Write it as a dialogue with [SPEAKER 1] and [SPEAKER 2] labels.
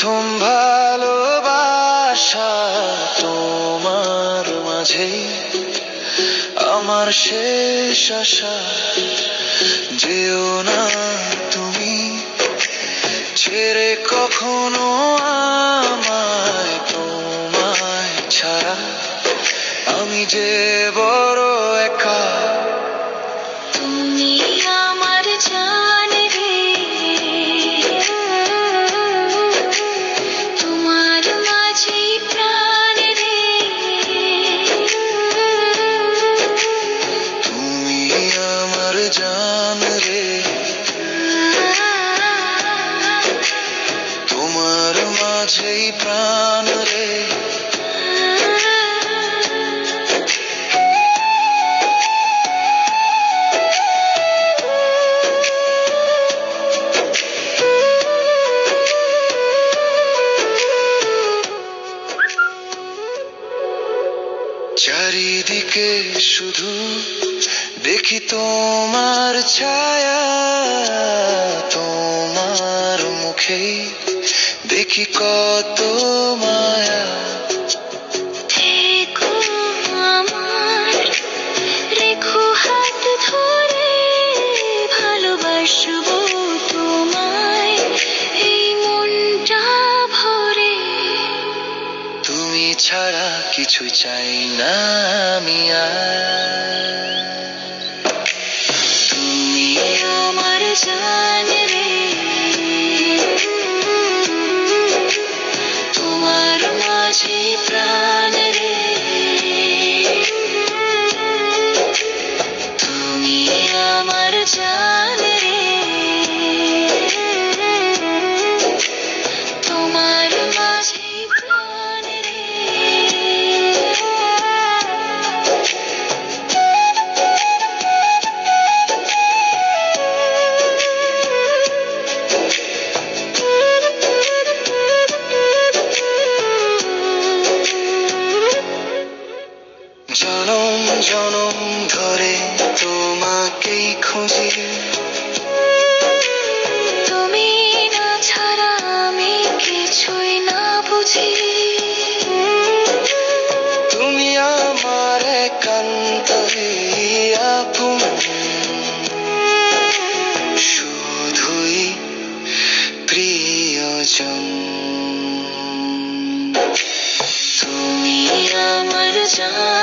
[SPEAKER 1] প্রথম ভালোবাসা তোমার মাঝে, আমার শেষ আশা। যেও না তুমি, ছেড়ে কখনো আমায়, তোমায় ছাড়া। আমি যে বড় একা,
[SPEAKER 2] তুমি আমার জান
[SPEAKER 1] জান রে তোমার মাঝেই প্রাণ রে চারিদিকে শুধু দেখি তোমার ছায়া তোমার মুখে। দেখি কত মায়া।
[SPEAKER 2] ছাড়া কিছু চাই না আমি আর। জনম জনম ধরে তোমাকেই খুঁজি।
[SPEAKER 1] তুমি না ছাড়া আমি কিছুই না বুঝি। তুমি আমার কান্ত শুধুই প্রিয়জন।
[SPEAKER 2] তুমি আমার জান